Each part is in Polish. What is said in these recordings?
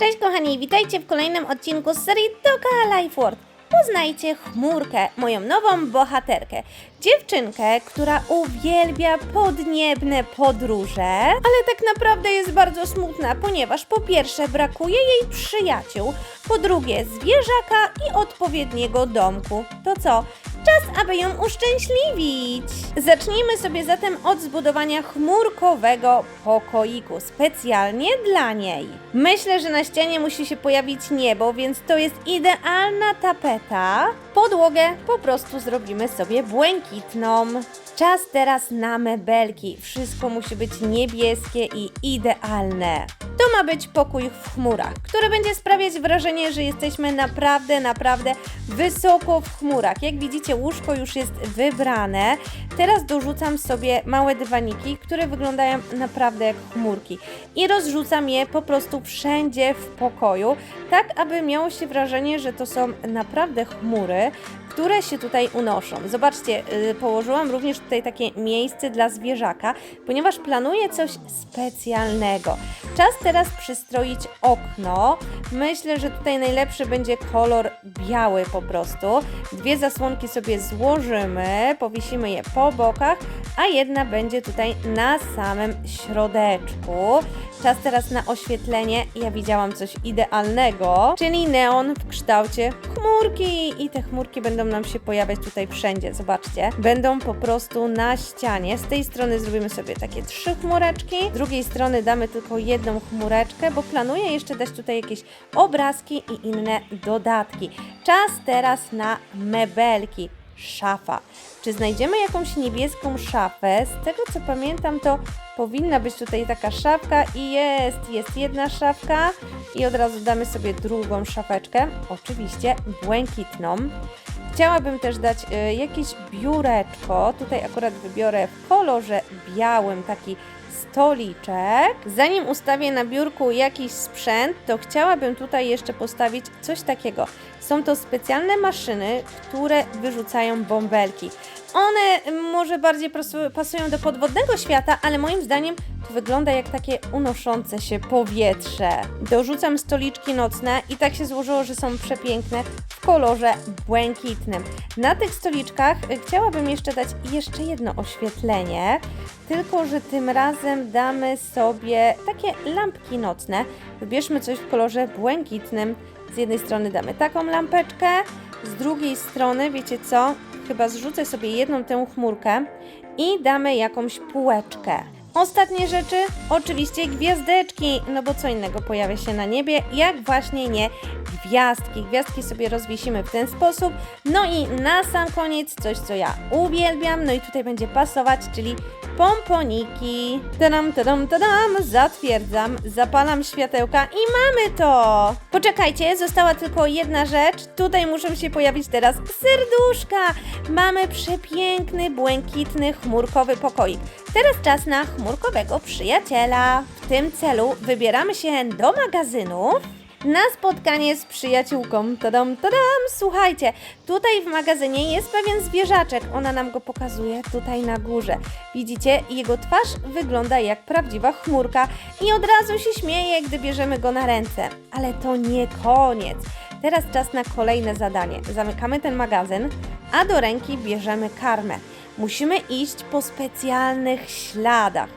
Cześć kochani, witajcie w kolejnym odcinku z serii Toka Life World. Poznajcie Chmurkę, moją nową bohaterkę. Dziewczynkę, która uwielbia podniebne podróże, ale tak naprawdę jest bardzo smutna, ponieważ po pierwsze brakuje jej przyjaciół, po drugie zwierzaka i odpowiedniego domku. To co? Czas, aby ją uszczęśliwić. Zacznijmy sobie zatem od zbudowania chmurkowego pokoiku, specjalnie dla niej. Myślę, że na ścianie musi się pojawić niebo, więc to jest idealna tapeta. Podłogę po prostu zrobimy sobie błękitną. Czas teraz na mebelki. Wszystko musi być niebieskie i idealne. To ma być pokój w chmurach, który będzie sprawiać wrażenie, że jesteśmy naprawdę, naprawdę wysoko w chmurach. Jak widzicie, łóżko już jest wybrane. Teraz dorzucam sobie małe dywaniki, które wyglądają naprawdę jak chmurki. I rozrzucam je po prostu wszędzie w pokoju, tak aby miało się wrażenie, że to są naprawdę chmury, które się tutaj unoszą. Zobaczcie, yy, położyłam również tutaj takie miejsce dla zwierzaka, ponieważ planuję coś specjalnego. Czas teraz przystroić okno. Myślę, że tutaj najlepszy będzie kolor biały po prostu. Dwie zasłonki sobie złożymy, powiesimy je po bokach, a jedna będzie tutaj na samym środeczku. Czas teraz na oświetlenie. Ja widziałam coś idealnego, czyli neon w kształcie chmurki. I te chmurki będą nam się pojawiać tutaj wszędzie. Zobaczcie. Będą po prostu na ścianie. Z tej strony zrobimy sobie takie trzy chmureczki. Z drugiej strony damy tylko jedną chmureczkę, bo planuję jeszcze dać tutaj jakieś obrazki i inne dodatki. Czas teraz na mebelki. Szafa. Czy znajdziemy jakąś niebieską szafę? Z tego co pamiętam, to powinna być tutaj taka szafka i jest, jest jedna szafka i od razu damy sobie drugą szafeczkę, oczywiście błękitną. Chciałabym też dać y, jakieś biureczko, tutaj akurat wybiorę w kolorze białym taki stoliczek. Zanim ustawię na biurku jakiś sprzęt, to chciałabym tutaj jeszcze postawić coś takiego. Są to specjalne maszyny, które wyrzucają bąbelki. One może bardziej pasują do podwodnego świata, ale moim zdaniem to wygląda jak takie unoszące się powietrze. Dorzucam stoliczki nocne i tak się złożyło, że są przepiękne kolorze błękitnym. Na tych stoliczkach chciałabym jeszcze dać jeszcze jedno oświetlenie, tylko że tym razem damy sobie takie lampki nocne. Wybierzmy coś w kolorze błękitnym. Z jednej strony damy taką lampeczkę, z drugiej strony, wiecie co? Chyba zrzucę sobie jedną tę chmurkę i damy jakąś półeczkę. Ostatnie rzeczy, oczywiście gwiazdeczki, no bo co innego pojawia się na niebie, jak właśnie nie gwiazdki. Gwiazdki sobie rozwiesimy w ten sposób. No i na sam koniec coś, co ja uwielbiam, no i tutaj będzie pasować, czyli pomponiki. Tadam, tadam, tadam, zatwierdzam, zapalam światełka i mamy to! Poczekajcie, została tylko jedna rzecz. Tutaj muszą się pojawić teraz serduszka. Mamy przepiękny, błękitny, chmurkowy pokoik. Teraz czas na chmurkowego przyjaciela. W tym celu wybieramy się do magazynów na spotkanie z przyjaciółką. Tadam, tadam! Słuchajcie, tutaj w magazynie jest pewien zwierzaczek. Ona nam go pokazuje tutaj na górze. Widzicie, jego twarz wygląda jak prawdziwa chmurka i od razu się śmieje, gdy bierzemy go na ręce. Ale to nie koniec. Teraz czas na kolejne zadanie. Zamykamy ten magazyn, a do ręki bierzemy karmę. Musimy iść po specjalnych śladach.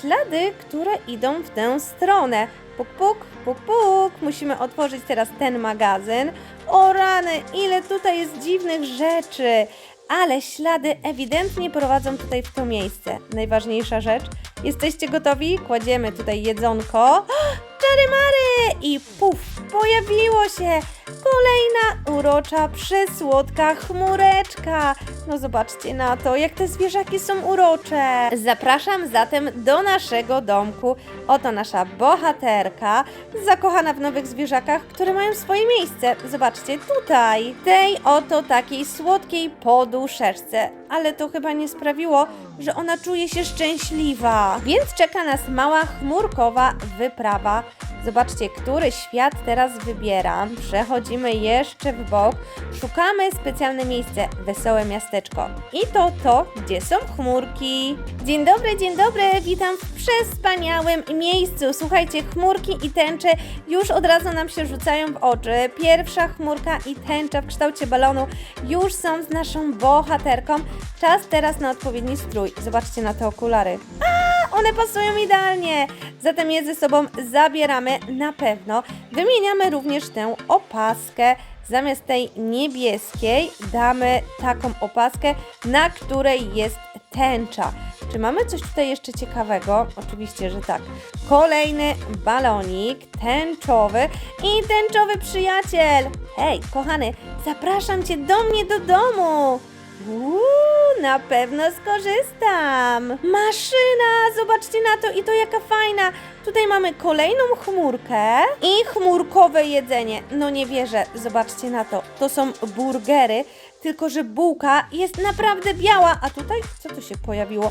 Ślady, które idą w tę stronę. Puk, puk, puk, puk. Musimy otworzyć teraz ten magazyn. O rany, ile tutaj jest dziwnych rzeczy. Ale ślady ewidentnie prowadzą tutaj w to miejsce. Najważniejsza rzecz. Jesteście gotowi? Kładziemy tutaj jedzonko. Czary mary! I puf, pojawiło się kolejna urocza, przesłodka chmureczka. No zobaczcie na to, jak te zwierzaki są urocze. Zapraszam zatem do naszego domku. Oto nasza bohaterka, zakochana w nowych zwierzakach, które mają swoje miejsce. Zobaczcie tutaj, tej oto takiej słodkiej poduszeczce. Ale to chyba nie sprawiło, że ona czuje się szczęśliwa. Więc czeka nas mała chmurkowa wyprawa. Zobaczcie, który świat teraz wybieram. Przechodzimy jeszcze w bok. Szukamy specjalne miejsce, wesołe miasteczko. I to to, gdzie są chmurki. Dzień dobry, dzień dobry, witam w przespaniałym miejscu. Słuchajcie, chmurki i tęcze już od razu nam się rzucają w oczy. Pierwsza chmurka i tęcza w kształcie balonu już są z naszą bohaterką. Czas teraz na odpowiedni strój. Zobaczcie na te okulary. A, one pasują idealnie. Zatem je ze sobą zabieramy na pewno. Wymieniamy również tę opaskę. Zamiast tej niebieskiej damy taką opaskę, na której jest tęcza. Czy mamy coś tutaj jeszcze ciekawego? Oczywiście, że tak. Kolejny balonik tęczowy i tęczowy przyjaciel. Hej, kochany, zapraszam cię do mnie do domu. Uuu, na pewno skorzystam. Maszyna, zobaczcie na to i to jaka fajna. Tutaj mamy kolejną chmurkę i chmurkowe jedzenie. No nie wierzę, zobaczcie na to. To są burgery, tylko że bułka jest naprawdę biała. A tutaj co tu się pojawiło?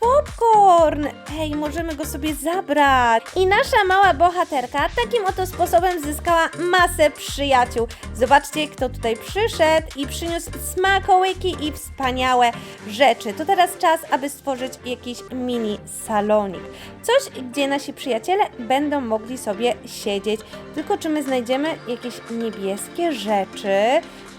Popcorn! Ej, możemy go sobie zabrać. I nasza mała bohaterka takim oto sposobem zyskała masę przyjaciół. Zobaczcie, kto tutaj przyszedł i przyniósł smakołyki i wspaniałe rzeczy. To teraz czas, aby stworzyć jakiś mini salonik. Coś, gdzie nasi przyjaciele będą mogli sobie siedzieć. Tylko czy my znajdziemy jakieś niebieskie rzeczy?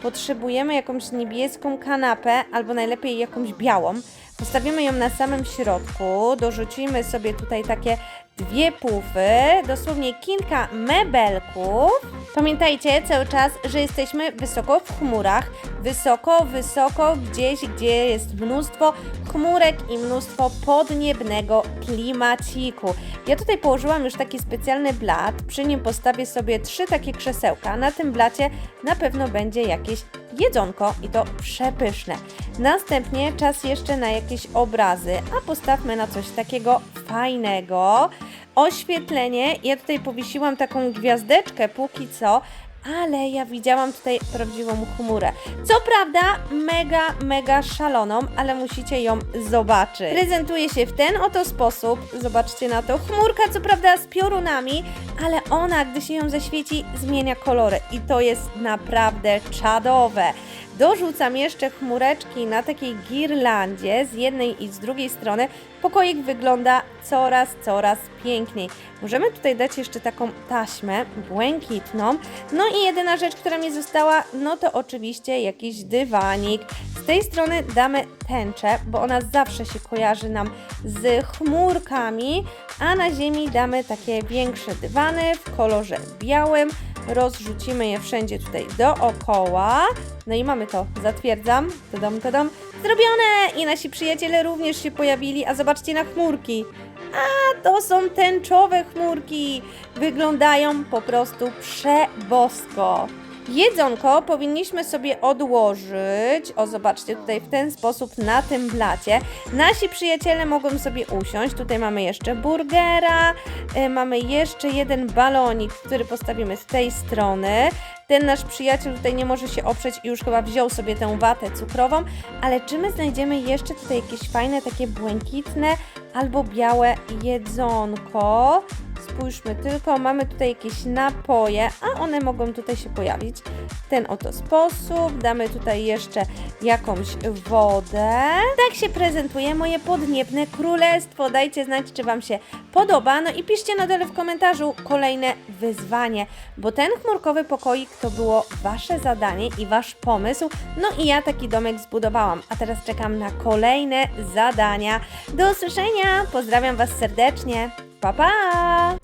Potrzebujemy jakąś niebieską kanapę, albo najlepiej jakąś białą. Postawimy ją na samym środku, dorzucimy sobie tutaj takie dwie pufy, dosłownie kilka mebelków. Pamiętajcie cały czas, że jesteśmy wysoko w chmurach, wysoko, wysoko gdzieś, gdzie jest mnóstwo chmurek i mnóstwo podniebnego klimaciku. Ja tutaj położyłam już taki specjalny blat, przy nim postawię sobie trzy takie krzesełka. Na tym blacie na pewno będzie jakieś jedzonko i to przepyszne. Następnie czas jeszcze na jakieś obrazy, a postawmy na coś takiego fajnego. Oświetlenie, ja tutaj powiesiłam taką gwiazdeczkę póki co, ale ja widziałam tutaj prawdziwą chmurę. Co prawda, mega, mega szaloną, ale musicie ją zobaczyć. Prezentuje się w ten oto sposób. Zobaczcie na to. Chmurka, co prawda, z piorunami, ale ona, gdy się ją zaświeci, zmienia kolory. I to jest naprawdę czadowe. Dorzucam jeszcze chmureczki na takiej girlandzie z jednej i z drugiej strony. Pokoik wygląda coraz, coraz piękniej. Możemy tutaj dać jeszcze taką taśmę błękitną. No i jedyna rzecz, która mi została, no to oczywiście jakiś dywanik. Z tej strony damy tęczę, bo ona zawsze się kojarzy nam z chmurkami, a na ziemi damy takie większe dywany w kolorze białym. Rozrzucimy je wszędzie tutaj dookoła. No i mamy to. Zatwierdzam. Tadam, tadam. Zrobione! I nasi przyjaciele również się pojawili, a zobaczcie na chmurki. A to są tęczowe chmurki. Wyglądają po prostu przebosko. Jedzonko powinniśmy sobie odłożyć. O, zobaczcie, tutaj w ten sposób na tym blacie. Nasi przyjaciele mogą sobie usiąść. Tutaj mamy jeszcze burgera, y, mamy jeszcze jeden balonik, który postawimy z tej strony. Ten nasz przyjaciel tutaj nie może się oprzeć i już chyba wziął sobie tę watę cukrową, ale czy my znajdziemy jeszcze tutaj jakieś fajne, takie błękitne albo białe jedzonko? Spójrzmy tylko, mamy tutaj jakieś napoje, a one mogą tutaj się pojawić w ten oto sposób. Damy tutaj jeszcze jakąś wodę. Tak się prezentuje moje podniebne królestwo. Dajcie znać, czy Wam się podoba. No i piszcie na dole w komentarzu kolejne wyzwanie, bo ten chmurkowy pokoik to było Wasze zadanie i Wasz pomysł. No i ja taki domek zbudowałam, a teraz czekam na kolejne zadania. Do usłyszenia, pozdrawiam Was serdecznie. Pa, pa!